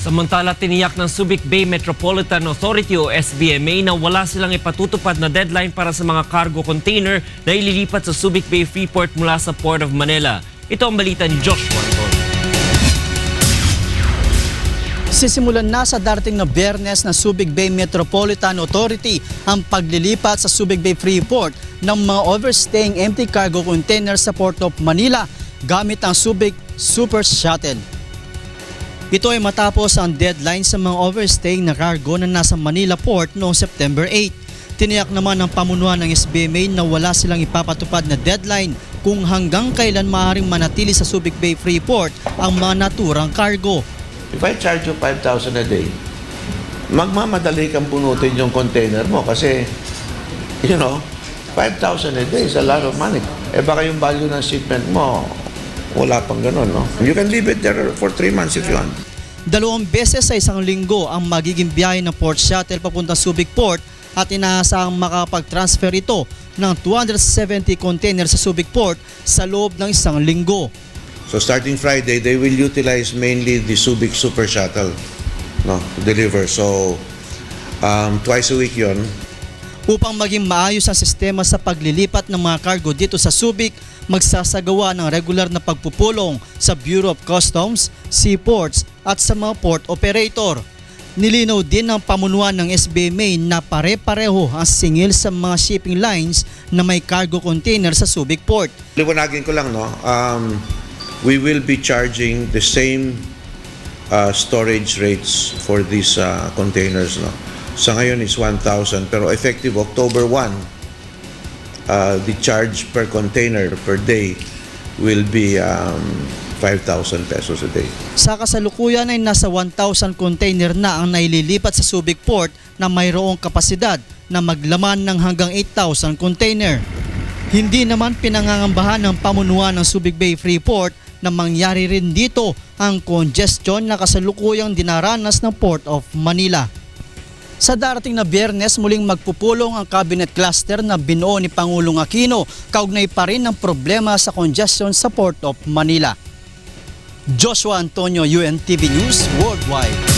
Samantala, tiniyak ng Subic Bay Metropolitan Authority o SBMA na wala silang ipatutupad na deadline para sa mga cargo container na ililipat sa Subic Bay Freeport mula sa Port of Manila. Ito ang balita ni Joshua Anton. Sisimulan na sa darating na biyernes ng Subic Bay Metropolitan Authority ang paglilipat sa Subic Bay Freeport ng mga overstaying empty cargo containers sa Port of Manila gamit ang Subic Super Shuttle. Ito ay matapos ang deadline sa mga overstaying na cargo na nasa Manila Port noong September 8. Tiniyak naman ng pamunuan ng SBMA na wala silang ipapatupad na deadline kung hanggang kailan maaaring manatili sa Subic Bay Freeport ang mga naturang cargo. If I charge you 5,000 a day, magmamadali kang punutin yung container mo kasi, you know, 5,000 a day is a lot of money. Eh baka yung value ng shipment mo, wala pang ganun, no? You can leave it there for 3 months if you want. Dalawang beses sa isang linggo ang magiging biyahe ng port shuttle papunta Subic Port at inaasahang makapag-transfer ito ng 270 containers sa Subic Port sa loob ng isang linggo. So starting Friday, they will utilize mainly the Subic Super Shuttle no, to deliver. So um, twice a week yon. Upang maging maayos ang sistema sa paglilipat ng mga cargo dito sa Subic, magsasagawa ng regular na pagpupulong sa Bureau of Customs, seaports at sa mga port operator. Nilinaw din ng pamunuan ng SBMA na pare-pareho ang singil sa mga shipping lines na may cargo container sa Subic Port. Liwanagin ko lang, no? Um, we will be charging the same uh, storage rates for these uh, containers, no? Sa ngayon is 1,000, pero effective October 1, uh, the charge per container per day will be um, 5,000 pesos a day. Sa kasalukuyan ay nasa 1,000 container na ang naililipat sa Subic Port na mayroong kapasidad na maglaman ng hanggang 8,000 container. Hindi naman pinangangambahan ng pamunuan ng Subic Bay Freeport na mangyari rin dito ang congestion na kasalukuyang dinaranas ng Port of Manila. Sa darating na biyernes, muling magpupulong ang cabinet cluster na binuo ni Pangulong Aquino kaugnay pa rin ng problema sa congestion sa Port of Manila. Joshua Antonio, UNTV News Worldwide.